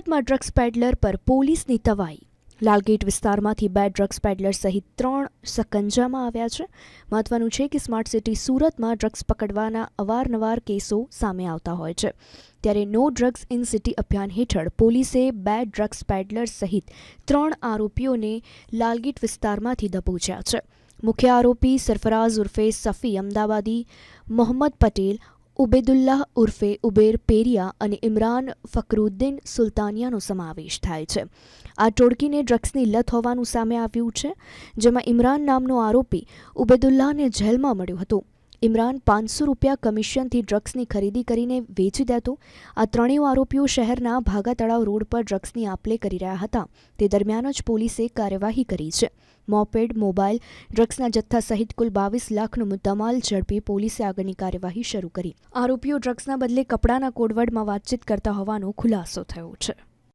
સુરતમાં drugs peddler પર પોલીસની તવાઈ. લાલગેટ વિસ્તારમાંથી બે ડ્રગ્સ પેડલર સહિત ત્રણ સકંજામાં આવ્યા છે. મહત્વનું છે કે સ્માર્ટ સિટી સુરતમાં ડ્રગ્સ પકડવાના અવારનવાર કેસો સામે આવતા હોય છે. ત્યારે નો ડ્રગ્સ ઇન સિટી અભિયાન હેઠળ પોલીસે બે ડ્રગ્સ પેડલર સહિત ત્રણ આરોપીઓને લાલગેટ વિસ્તારમાંથી દબોચ્યા છે. મુખ્ય આરોપી સરફરાઝ ઉર્ફે સફી અમદાવાદી, મોહમ્મદ પટેલ ઉબેદુલ્લાહ ઉર્ફે ઉબેર પેરિયા અને ઇમરાન ફકરુદ્દીન સુલતાનિયાનો સમાવેશ થાય છે. આ ટોળકીને ડ્રગ્સની લત હોવાનું સામે આવ્યું છે, જેમાં ઇમરાન નામનો આરોપી ઉબેદુલ્લાહને જેલમાં મળ્યો હતો. ઇમરાન પાંચસો રૂપિયા કમિશનથી ડ્રગ્સની ખરીદી કરીને વેચી દેતો. આ ત્રણેય આરોપીઓ શહેરના ભાગા તળાવ રોડ પર ડ્રગ્સની આપલે કરી રહ્યા હતા. તે દરમિયાન જ પોલીસે કાર્યવાહી કરી છે. મોપેડ, મોબાઈલ, ડ્રગ્સના જથ્થા સહિત કુલ બાવીસ લાખનો મુદ્દામાલ ઝડપી પોલીસે આગળની કાર્યવાહી શરૂ કરી. આરોપીઓ ડ્રગ્સના બદલે કપડાના કોડવર્ડમાં વાતચીત કરતા હોવાનો ખુલાસો થયો છે.